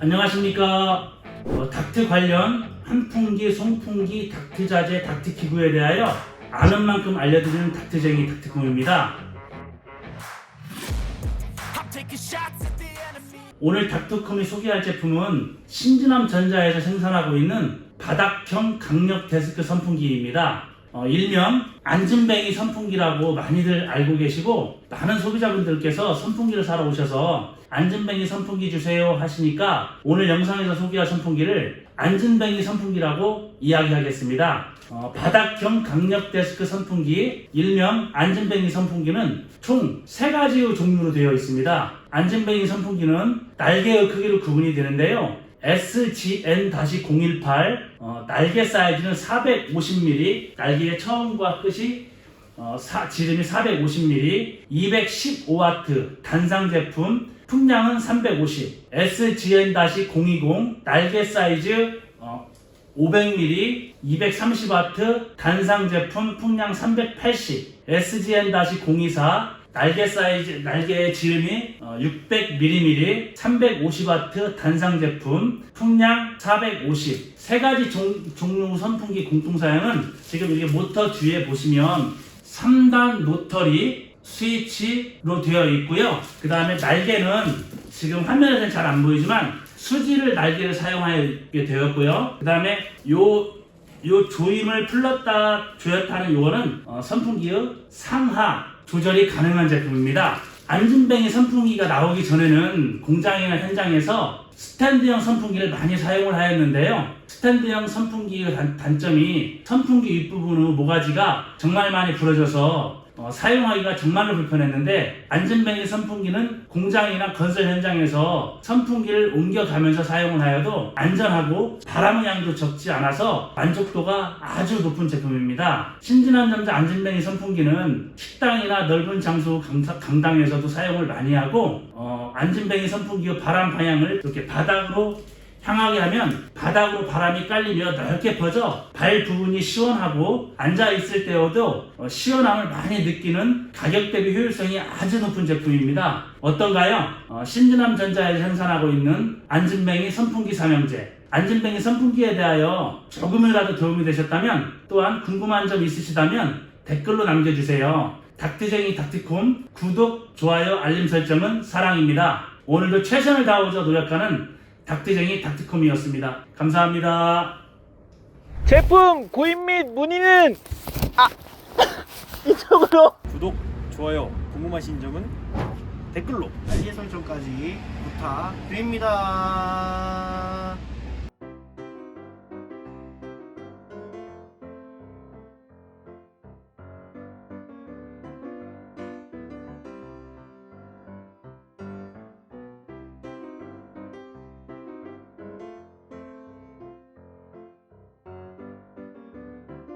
안녕하십니까. 어, 닥트 관련 한풍기, 송풍기, 닥트 자재, 닥트 기구에 대하여 아는 만큼 알려드리는 닥트쟁이 닥트kum입니다. 오늘 닥터컴이 소개할 제품은 신진함 전자에서 생산하고 있는 바닥형 강력 데스크 선풍기입니다. 어, 일명 안진뱅이 선풍기라고 많이들 알고 계시고 많은 소비자분들께서 선풍기를 사러 오셔서 안진뱅이 선풍기 주세요 하시니까 오늘 영상에서 소개할 선풍기를 안진뱅이 선풍기라고 이야기하겠습니다. 어, 바닥형 강력 데스크 선풍기 일명 안진뱅이 선풍기는 총세 가지의 종류로 되어 있습니다. 안진뱅이 선풍기는 날개의 크기로 구분이 되는데요. SGN-018 어, 날개 사이즈는 450mm 날개의 처음과 끝이 어, 사- 지름이 450mm 215W 단상 제품 풍량은 350 SGN-020 날개 사이즈 어, 500mm 230W 단상 제품 풍량 380 SGN-024 날개 사이즈 날개의 지름이 600mm 350W 단상 제품 풍량 450 세 가지 종, 종류 선풍기 공통 사양은 지금 이게 모터 뒤에 보시면 3단 로터리 스위치로 되어 있고요. 그 다음에 날개는 지금 화면에서는 잘 안 보이지만 수지를 날개를 사용하게 되었고요. 그 다음에 요, 요 조임을 풀렀다 조였다는 요거는 어, 선풍기의 상하 조절이 가능한 제품입니다. 안진뱅이 선풍기가 나오기 전에는 공장이나 현장에서 스탠드형 선풍기를 많이 사용을 하였는데요. 스탠드형 선풍기의 단, 단점이 선풍기 윗부분의 모가지가 정말 많이 부러져서 어, 사용하기가 정말로 불편했는데 안전뱅이 선풍기는 공장이나 건설 현장에서 선풍기를 옮겨가면서 사용을 하여도 안전하고 바람의 양도 적지 않아서 만족도가 아주 높은 제품입니다. 신진안전자 안전뱅이 선풍기는 식당이나 넓은 장소 강당에서도 사용을 많이 하고 어, 안전뱅이 선풍기의 바람 방향을 이렇게 바닥으로 향하게 하면 바닥으로 바람이 깔리며 넓게 퍼져 발 부분이 시원하고 앉아 있을 때여도 어, 시원함을 많이 느끼는 가격 대비 효율성이 아주 높은 제품입니다. 어떤가요? 어, 신진함 전자에서 생산하고 있는 안진뱅이 선풍기 삼형제. 안진뱅이 선풍기에 대하여 조금이라도 도움이 되셨다면 또한 궁금한 점 있으시다면 댓글로 남겨주세요. 닥트쟁이 닥트콤 구독, 좋아요, 알림 설정은 사랑입니다. 오늘도 최선을 다하고자 노력하는 닥트쟁이 닥트콤이었습니다. 감사합니다. 제품 구입 및 문의는 아 이쪽으로 구독, 좋아요, 궁금하신 점은 댓글로 알림 설정까지 부탁드립니다.